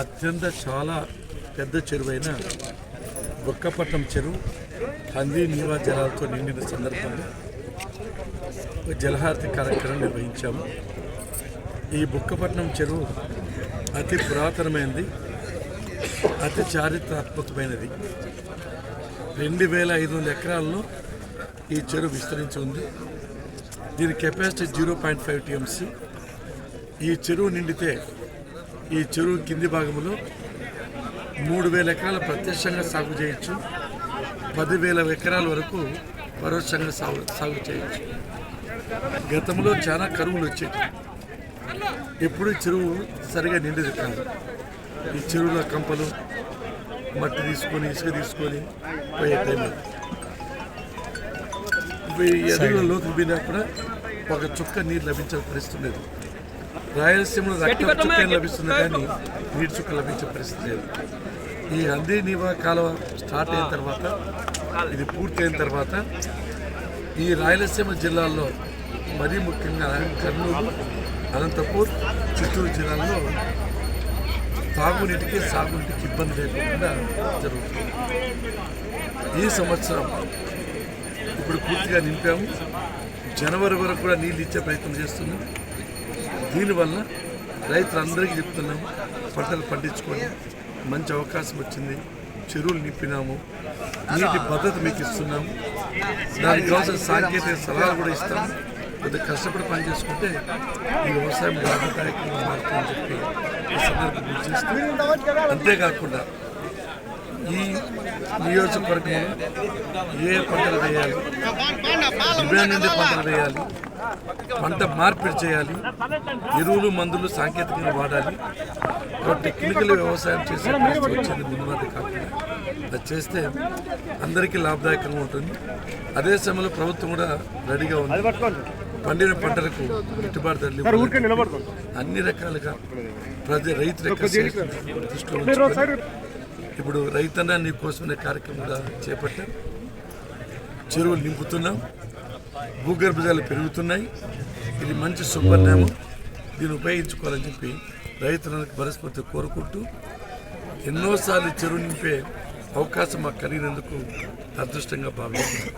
అత్యంత చాలా పెద్ద చెరువైన బుక్కపట్నం చెరువు హందీ నీవా జలాలతో నిండిన సందర్భంగా ఒక జలహారతి కార్యక్రమం నిర్వహించాము. ఈ బుక్కపట్నం చెరువు అతి పురాతనమైనది అతి చారిత్రాత్మకమైనది. రెండు వేల ఐదు వందల ఎకరాల్లో ఈ చెరువు విస్తరించి ఉంది. దీని capacity zero point five TMC. ఈ చెరువు నిండితే ఈ చెరువు కింది భాగంలో మూడు వేల ఎకరాలు ప్రత్యక్షంగా సాగు చేయొచ్చు. పదివేల ఎకరాల వరకు పరోక్షంగా సాగు సాగు చేయొచ్చు. గతంలో చాలా కరువులు వచ్చేవి ఎప్పుడు చెరువు సరిగా నిండేది కాదు. ఈ చెరువుల కంపలు మట్టి తీసుకొని ఇసుక తీసుకొని పోయే టైం ఈ అడుగుల లోతుకు పోయినా కూడా ఒక చుక్క నీరు లభించే పరిస్థితి లేదు. రాయలసీమలో రక్త లభిస్తుంది కానీ నీటి చుక్క లభించే పరిస్థితి లేదు. ఈ హందీ నీవా కాలువ స్టార్ట్ అయిన తర్వాత ఇది పూర్తి అయిన తర్వాత ఈ రాయలసీమ జిల్లాల్లో మరీ ముఖ్యంగా కర్నూలు అనంతపూర్ చిత్తూరు జిల్లాల్లో తాగునీటికి సాగునీటికి ఇబ్బంది లేకుండా జరుగుతుంది. ఈ సంవత్సరం ఇప్పుడు పూర్తిగా నింపాము. జనవరి వరకు కూడా నీళ్ళు ఇచ్చే ప్రయత్నం చేస్తున్నాం. దీనివల్ల రైతులందరికీ చెప్తున్నాం పంటలు పండించుకొని మంచి అవకాశం వచ్చింది. చెరువులు నింపినాము. నీటి భద్రత మీకు ఇస్తున్నాము దానికి కావాల్సిన సాంకేతిక సలహాలు కూడా ఇస్తాము కొద్దిగా కష్టపడి పని చేసుకుంటే ఈ వ్యవసాయం లాభదాయకంగా మారుతుందని చెప్పి ఈ సందర్భం అంతేకాకుండా ఈ నియోజకవర్గంలో ఏ పంటలు వేయాలి? డిమాండ్ ఉండే పంటలు వేయాలి. పంట మార్పిడి చేయాలి. ఎరువులు మందులు సాంకేతికంగా వాడాలి. కాబట్టి టెక్నికల్ వ్యవసాయం చేసే పరిస్థితి వచ్చింది ముందు మాట కాకుండా. అది చేస్తే అందరికీ లాభదాయకంగా ఉంటుంది. అదే సమయంలో ప్రభుత్వం కూడా రెడీగా ఉంది. పండిన పంటలకు గిట్టుబాటు ధరలు. అన్ని రకాలుగా ప్రతి రైతు యొక్క శ్రేయస్సును దృష్టిలో ఇప్పుడు రైతన్న నీ కోసమనే కార్యక్రమం కూడా చేపట్టాం. చెరువులు నింపుతున్నాం. భూగర్భ జలాలు పెరుగుతున్నాయి. ఇది మంచి సుపరిణామం. దీన్ని ఉపయోగించుకోవాలని చెప్పి రైతులకు మనస్ఫూర్తి కోరుకుంటూ ఎన్నోసార్లు చెరువు నింపే అవకాశం మాకు కలిగినందుకు అదృష్టంగా భావిస్తున్నాం.